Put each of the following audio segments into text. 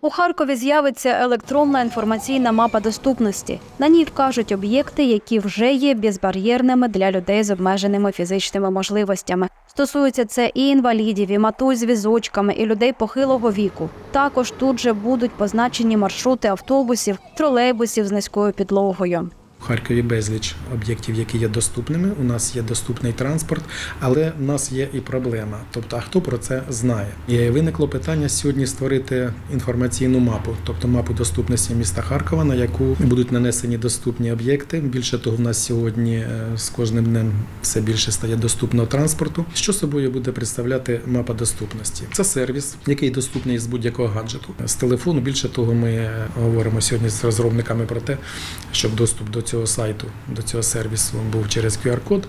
У Харкові з'явиться електронна інформаційна мапа доступності. На ній вкажуть об'єкти, які вже є безбар'єрними для людей з обмеженими фізичними можливостями. Стосується це і інвалідів, і матуй з візочками, і людей похилого віку. Також тут же будуть позначені маршрути автобусів, тролейбусів з низькою підлогою. У Харкові безліч об'єктів, які є доступними. У нас є доступний транспорт, але в нас є і проблема. Тобто, а хто про це знає? І виникло питання сьогодні створити інформаційну мапу, тобто мапу доступності міста Харкова, на яку будуть нанесені доступні об'єкти. Більше того, в нас сьогодні е, з кожним днем все більше стає доступного транспорту. Що собою буде представляти мапа доступності? Це сервіс, який доступний з будь-якого гаджету. З телефону. Більше того, ми е, говоримо сьогодні з розробниками про те, щоб доступ до цього сайту, до цього сервісу був через QR-код,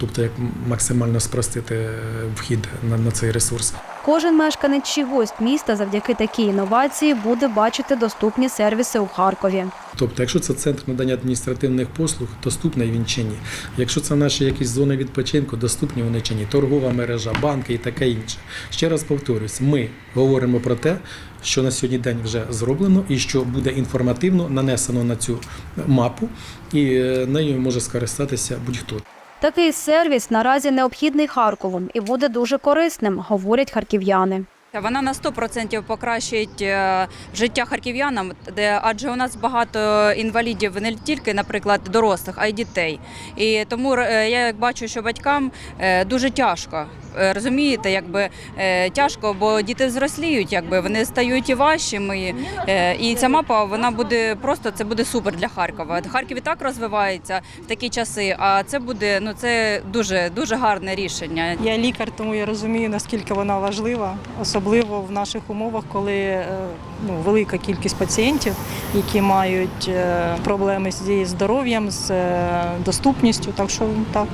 тобто як максимально спростити е, вхід на, на цей ресурс. Кожен мешканець чи гость міста завдяки такій інновації буде бачити доступні сервіси у Харкові. Тобто, якщо це центр надання адміністративних послуг, доступний він чи ні. Якщо це наші якісь зони відпочинку, доступні вони чи ні, торгова мережа, банки і таке інше. Ще раз повторюсь, ми говоримо про те, що на сьогодні день вже зроблено і що буде інформативно нанесено на цю мапу, і е, нею може скористатися будь-хто. Такий сервіс наразі необхідний Харковом і буде дуже корисним, говорять харків'яни. Вона на 100% покращить е, життя харків'янам, адже у нас багато інвалідів не тільки, наприклад, дорослих, а й дітей. І тому е, я бачу, що батькам е, дуже тяжко. Розумієте, якби тяжко, бо діти зросліють, якби вони стають і важчими. І ця мапа вона буде просто це буде супер для Харкова. Харків і так розвивається в такі часи. А це буде ну це дуже дуже гарне рішення. Я лікар, тому я розумію, наскільки вона важлива, особливо в наших умовах, коли е, ну, велика кількість пацієнтів, які мають е, проблеми зі здоров'ям, з е, доступністю. Так що так.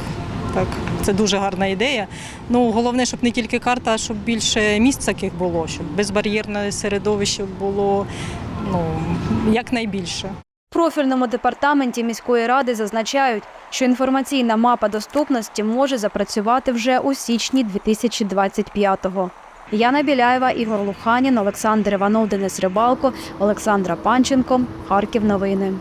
Так, це дуже гарна ідея. Ну головне, щоб не тільки карта, а щоб більше місць таких було, щоб безбар'єрне середовище було ну якнайбільше. Профільному департаменті міської ради зазначають, що інформаційна мапа доступності може запрацювати вже у січні 2025-го. Яна Біляєва, Ігор Луханін, Олександр Іванов, Денис Рибалко, Олександра Панченко. Харків новини.